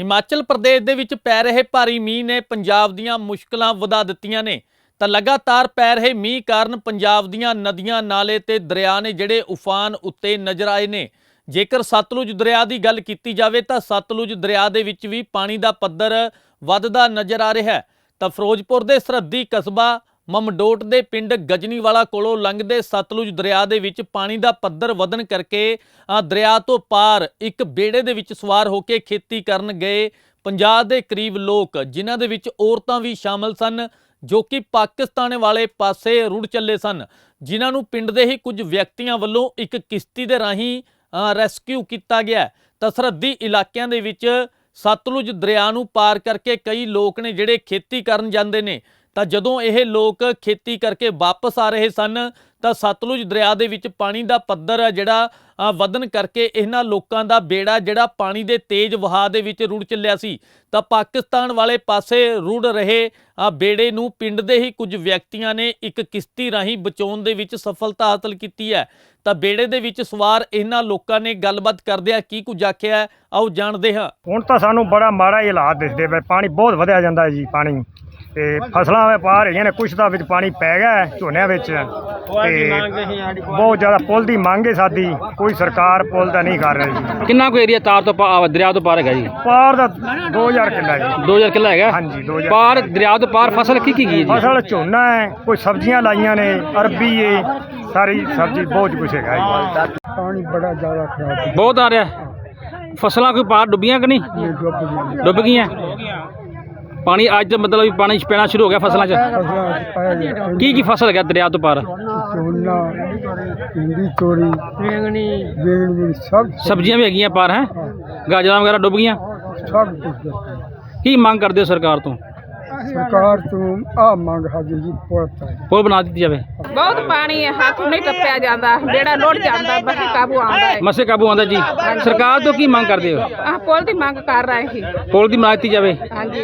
ਹਿਮਾਚਲ ਪ੍ਰਦੇਸ਼ ਦੇ ਵਿੱਚ ਪੈ ਰਹੇ ਭਾਰੀ ਮੀਂਹ ਨੇ ਪੰਜਾਬ ਦੀਆਂ ਮੁਸ਼ਕਲਾਂ ਵਧਾ ਦਿੱਤੀਆਂ ਨੇ। ਤਾਂ ਲਗਾਤਾਰ ਪੈ ਰਹੇ ਮੀਂਹ ਕਾਰਨ ਪੰਜਾਬ ਦੀਆਂ ਨਦੀਆਂ, ਨਾਲੇ ਤੇ ਦਰਿਆ ਨੇ ਜਿਹੜੇ ਉਫਾਨ ਉੱਤੇ ਨਜ਼ਰ ਆਏ ਨੇ। ਜੇਕਰ ਸਤਲੁਜ ਦਰਿਆ ਦੀ ਗੱਲ ਕੀਤੀ ਜਾਵੇ ਤਾਂ ਸਤਲੁਜ ਦਰਿਆ ਦੇ ਵਿੱਚ ਵੀ ਪਾਣੀ ਦਾ ਪੱਧਰ ਵੱਧਦਾ ਨਜ਼ਰ ਆ ਰਿਹਾ ਹੈ। ਤਾਂ ਫਿਰੋਜ਼ਪੁਰ ਦੇ ਸਰਹੱਦੀ ਕਸਬਾ ਮਮਡੋਟ ਦੇ ਪਿੰਡ ਗਜਨੀਵਾਲਾ ਕੋਲੋਂ ਲੰਘਦੇ ਸਤਲੁਜ ਦਰਿਆ ਦੇ ਵਿੱਚ ਪਾਣੀ ਦਾ ਪੱਧਰ ਵਧਣ ਕਰਕੇ ਦਰਿਆ ਤੋਂ ਪਾਰ ਇੱਕ ਬੇੜੇ ਦੇ ਵਿੱਚ ਸਵਾਰ ਹੋ ਕੇ ਖੇਤੀ ਕਰਨ ਗਏ 50 ਦੇ ਕਰੀਬ ਲੋਕ, ਜਿਨ੍ਹਾਂ ਦੇ ਵਿੱਚ ਔਰਤਾਂ ਵੀ ਸ਼ਾਮਲ ਸਨ, ਜੋ ਕਿ ਪਾਕਿਸਤਾਨ ਵਾਲੇ ਪਾਸੇ ਰੁੜ ਚੱਲੇ ਸਨ, ਜਿਨ੍ਹਾਂ ਨੂੰ ਪਿੰਡ ਦੇ ਹੀ ਕੁਝ ਵਿਅਕਤੀਆਂ ਵੱਲੋਂ ਇੱਕ ਕਿਸ਼ਤੀ ਦੇ ਰਾਹੀਂ ਰੈਸਕਿਊ ਕੀਤਾ ਗਿਆ ਹੈ। ਤਾਂ ਸਰਹੱਦੀ ਇਲਾਕਿਆਂ ਦੇ ਵਿੱਚ ਸਤਲੁਜ ਦਰਿਆ ਨੂੰ ਪਾਰ ਕਰਕੇ ਕਈ ਲੋਕ ਨੇ ਜਿਹੜੇ ਖੇਤੀ ਕਰਨ ਜਾਂਦੇ ਨੇ ਤਾਂ ਜਦੋਂ ਇਹ ਲੋਕ ਖੇਤੀ ਕਰਕੇ ਵਾਪਸ ਆ ਰਹੇ ਸਨ ਤਾਂ ਸਤਲੁਜ ਦਰਿਆ ਦੇ ਵਿੱਚ ਪਾਣੀ ਦਾ ਪੱਧਰ ਹੈ ਜਿਹੜਾ ਅ, ਵਧਣ ਕਰਕੇ ਇਹਨਾਂ ਲੋਕਾਂ ਦਾ ਬੇੜਾ ਜਿਹੜਾ ਪਾਣੀ ਦੇ ਤੇਜ਼ ਵਹਾਅ ਦੇ ਵਿੱਚ ਰੁੜ ਚੱਲਿਆ ਸੀ। ਤਾਂ ਪਾਕਿਸਤਾਨ ਵਾਲੇ ਪਾਸੇ ਰੁੜ ਰਹੇ ਅ, ਬੇੜੇ ਨੂੰ ਪਿੰਡ ਦੇ ਹੀ ਕੁਝ ਵਿਅਕਤੀਆਂ ਨੇ ਇੱਕ ਕਿਸ਼ਤੀ ਰਾਹੀਂ ਬਚਾਉਣ ਦੇ ਵਿੱਚ ਸਫਲਤਾ ਹਾਸਲ ਕੀਤੀ ਹੈ। ਤਾਂ ਬੇੜੇ ਦੇ ਵਿੱਚ ਸਵਾਰ ਇਹਨਾਂ ਲੋਕਾਂ ਨੇ ਗੱਲਬਾਤ ਕਰਦਿਆਂ ਕੀ ਕੁਝ ਆਖਿਆ ਆਓ ਜਾਣਦੇ ਹਾਂ। ਹੁਣ ਤਾਂ ਸਾਨੂੰ ਬੜਾ ਮਾੜਾ ਹੀ ਹਾਲਾਤ ਦਿਸਦੇ ਪਏ। ਪਾਣੀ ਬਹੁਤ ਵਧਿਆ ਜਾਂਦਾ ਜੀ ਪਾਣੀ। ਤੇ ਫਸਲਾਂ ਵੇ ਪਾ ਰਹੀਆਂ ਨੇ ਕੁਛ ਦਾ ਵਿੱਚ ਪਾਣੀ ਪੈ ਗਿਆ ਝੋਨਿਆਂ ਵਿੱਚ। ਤੇ ਬਹੁਤ ਜ਼ਿਆਦਾ ਪੁੱਲ ਦੀ ਮੰਗ ਹੈ ਸਾਡੀ ਕੋਈ ਸਰਕਾਰ ਪੁੱਲ ਦਾ ਨਹੀਂ ਕਰ ਰਹੀ। ਜੀ ਕਿੰਨਾ ਕੁ ਏਰੀਆ ਤਾਰ ਤੋਂ ਪਾ- ਦਰਿਆ ਤੋਂ ਪਾਰ ਹੈਗਾ ਜੀ? ਪਾਰ ਦਾ 2000 ਕਿੱਲਾ ਜੀ। 2000 ਕਿੱਲਾ ਹੈਗਾ? ਹਾਂਜੀ 2000 ਪਾਰ ਦਰਿਆ ਤੋਂ ਪਾਰ ਫਸਲ ਕੀ ਕੀ ਗਈ ਜੀ? ਫਸਲ ਝੋਨਾ ਹੈ ਕੋਈ ਸਬਜ਼ੀਆਂ ਲਾਈਆਂ ਨੇ ਅਰਬੀ ਹੈ ਸਾਰੀ ਸਬਜ਼ੀ ਬਹੁਤ ਕੁਛ ਹੈਗਾ ਜੀ। ਪਾਣੀ ਬੜਾ ਜ਼ਿਆਦਾ ਖਰਾਬ। ਬਹੁਤ ਆ ਰਿਹਾ। ਫਸਲਾਂ ਕੋਈ ਪਾਰ ਡੁੱਬੀਆਂ ਕਿ ਨਹੀਂ? ਡੁੱਬ ਗਈਆਂ। ਪਾਣੀ ਅੱਜ ਤਾਂ ਮਤਲਬ ਵੀ ਪਾਣੀ ਪੈਣਾ ਸ਼ੁਰੂ ਹੋ ਗਿਆ ਫਸਲਾਂ 'ਚ? ਕੀ ਕੀ ਫਸਲ ਹੈਗਾ ਦਰਿਆ ਤੋਂ ਪਾਰ? ਝੋਨਾ ਹਿੰਦੀ ਤੋਰੀ ਬੇਗਣੀ ਬੇਗਣੀ ਸਭ ਸਬਜ਼ੀਆਂ ਵੀ ਹੈਗੀਆਂ ਪਾਰ ਹੈ? ਗਾਜਰਾਂ ਵਗੈਰਾ ਡੁੱਬ ਗਈਆਂ? ਸਭ ਕੁਝ ਕੀ ਮੰਗ ਕਰਦੇ ਹੋ ਸਰਕਾਰ ਤੋਂ? ਸਰਕਾਰ ਤੋਂ ਆ ਮੰਗ ਹਾਜੀ ਜੀ ਪੁਲ ਬਣਾ ਦਿੱਤੀ ਜਾਵੇ। ਬਹੁਤ ਪਾਣੀ ਹੈ ਹੱਥ ਨਹੀਂ ਟੱਪਿਆ ਜਾਂਦਾ ਬੇੜਾ ਲੁੱਟ ਜਾਂਦਾ ਬਸੇ ਕਾਬੂ ਆਉਂਦਾ ਹੈ। ਮਸੇ ਕਾਬੂ ਆਉਂਦਾ ਜੀ। ਸਰਕਾਰ ਤੋਂ ਕੀ ਮੰਗ ਕਰਦੇ ਹੋ? ਆਹ ਪੁੱਲ ਦੀ ਮੰਗ ਕਰ ਰਹੇ ਸੀ। ਪੁਲ ਦੀ ਬਣਾ ਦਿੱਤੀ ਜਾਵੇ। ਹਾਂਜੀ।